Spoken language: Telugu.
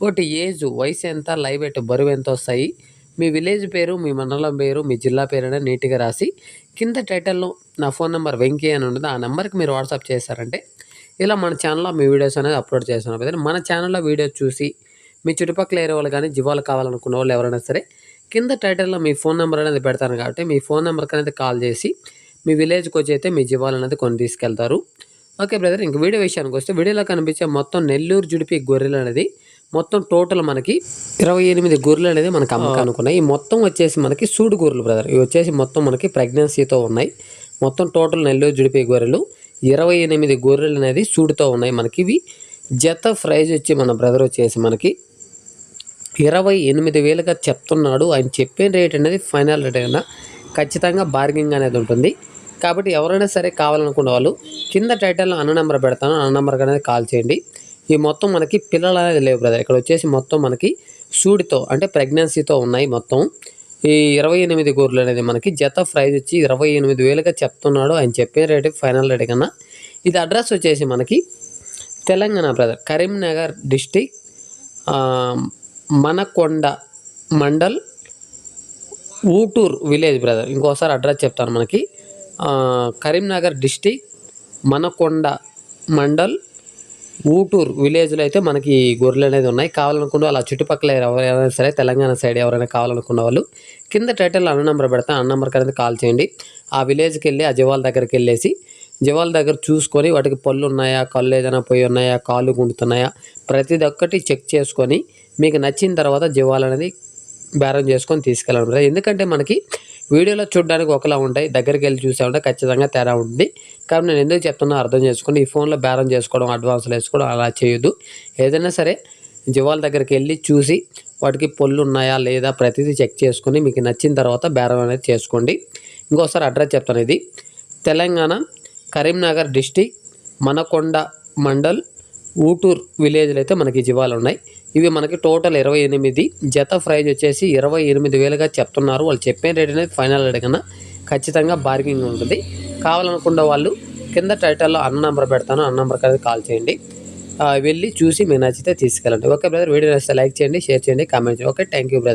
ఒకటి ఏజ్ వయసు ఎంత లైవ్ ఎట్ బరువు ఎంత వస్తాయి మీ విలేజ్ పేరు మీ మండలం పేరు మీ జిల్లా పేరు అనేది నీట్గా రాసి కింద టైటిల్లో నా ఫోన్ నెంబర్ వెంకీ అని ఉంటుంది ఆ నెంబర్కి మీరు వాట్సాప్ చేశారంటే ఇలా మన ఛానల్లో మీ వీడియోస్ అనేది అప్లోడ్ చేస్తున్నాం. మన ఛానల్లో వీడియోస్ చూసి మీ చుట్టుపక్కల ఏరే వాళ్ళు కానీ జీవాలు కావాలనుకున్న వాళ్ళు ఎవరైనా సరే కింద టైటిల్లో మీ ఫోన్ నెంబర్ అనేది పెడతాను కాబట్టి మీ ఫోన్ నెంబర్కి అనేది కాల్ చేసి మీ విలేజ్కి వచ్చి అయితే మీ జీవాలు అనేది కొని తీసుకెళ్తారు. ఓకే బ్రదర్ ఇంక వీడియో విషయానికి వస్తే వీడియోలో కనిపించే మొత్తం నెల్లూరు జుడిపి గొర్రెలు అనేది మొత్తం టోటల్ మనకి ఇరవై ఎనిమిది గొర్రెలు అనేది మనకి అమ్మకానికి ఉన్నాయి ఈ మొత్తం వచ్చేసి మనకి సూడు గొర్రెలు బ్రదర్ ఇవి వచ్చేసి మొత్తం మనకి ప్రెగ్నెన్సీతో ఉన్నాయి. మొత్తం టోటల్ నెల్లూరు జుడిపి గొర్రెలు. ఇరవై ఎనిమిది గొర్రెలు అనేది సూడుతో ఉన్నాయి మనకి ఇవి. జత ప్రైజ్ వచ్చి మన బ్రదర్ వచ్చేసి మనకి ఇరవై ఎనిమిది వేలుగా చెప్తున్నాడు. ఆయన చెప్పే రేట్ అనేది ఫైనల్ రేట్ అయినా ఖచ్చితంగా బార్గింగ్ అనేది ఉంటుంది. కాబట్టి ఎవరైనా సరే కావాలనుకున్న వాళ్ళు కింద టైటిల్లో అన్న నెంబర్ పెడతాను. అన్న నెంబర్కి అనేది కాల్ చేయండి. ఈ మొత్తం మనకి పిల్లలు అనేది లేవు బ్రదర్ ఇక్కడ వచ్చేసి మొత్తం మనకి సూడితో అంటే ప్రెగ్నెన్సీతో ఉన్నాయి మొత్తం. ఈ ఇరవై ఎనిమిది గోర్లు అనేది మనకి జత ప్రైజ్ వచ్చి ఇరవై ఎనిమిది వేలుగా చెప్తున్నాడు. ఆయన చెప్పే రేటు ఫైనల్ రేట్ కన్నా. ఇది అడ్రస్ వచ్చేసి మనకి Telangana brother Karimnagar district Manakonda mandal Utur village brother ఇంకోసారి అడ్రస్ చెప్తాను మనకి. కరీంనగర్ డిస్టిక్ మనకొండ మండల్ ఊటూరు విలేజ్లో అయితే మనకి గొర్రెలు అనేది ఉన్నాయి. కావాలనుకున్న వాళ్ళు చుట్టుపక్కల ఎవరైనా సరే తెలంగాణ సైడ్ ఎవరైనా కావాలనుకున్న వాళ్ళు కింద టైటిల్ అన్న నెంబర్ పెడతా అన్న నెంబర్కి అనేది కాల్ చేయండి. ఆ విలేజ్కి వెళ్ళి ఆ జవాల దగ్గరికి వెళ్ళేసి జవాల దగ్గర చూసుకొని వాటికి పళ్ళు ఉన్నాయా కళ్ళు ఏదైనా పోయి ఉన్నాయా కాళ్ళు గుంటుతున్నాయా ప్రతిది ఒక్కటి చెక్ చేసుకొని మీకు నచ్చిన తర్వాత జీవాలు అనేది బేరం చేసుకొని తీసుకెళ్ళాలి ఎందుకంటే మనకి వీడియోలో చూడడానికి ఒకలా ఉంటాయి దగ్గరికి వెళ్ళి చూసామంటే ఖచ్చితంగా తేడా ఉంటుంది. కానీ నేను ఎందుకు చెప్తున్నా అర్థం చేసుకోండి. ఈ ఫోన్లో బేరం చేసుకోవడం అడ్వాన్స్లు వేసుకోవడం అలా చేయొద్దు. ఏదైనా సరే జివాల దగ్గరికి వెళ్ళి చూసి వాటికి పొల్లు ఉన్నాయా లేదా ప్రతిదీ చెక్ చేసుకుని మీకు నచ్చిన తర్వాత బేరం అనేది చేసుకోండి. ఇంకోసారి అడ్రస్ చెప్తాను ఇది. తెలంగాణ కరీంనగర్ డిస్టిక్ మనకొండ మండల్ ఊటూర్ విలేజ్లో అయితే మనకి జీవాలు ఉన్నాయి. ఇవి మనకి టోటల్ ఇరవై ఎనిమిది. జత ప్రైజ్ వచ్చేసి ఇరవై ఎనిమిది వేలుగా చెప్తున్నారు. వాళ్ళు చెప్పే రేట్ అనేది ఫైనల్ రేట్ కన్నా ఖచ్చితంగా బార్గింగ్ ఉంటుంది. కావాలనుకున్న వాళ్ళు కింద టైటిల్లో అన్న నెంబర్ పెడతాను. అన్న నెంబర్కి అనేది కాల్ చేయండి. వెళ్ళి చూసి మీ నచ్చితే తీసుకెళ్ళండి. ఓకే బ్రదర్ వీడియో నచ్చితే లైక్ చేయండి షేర్ చేయండి కామెంట్ చేయండి. Okay thank you brother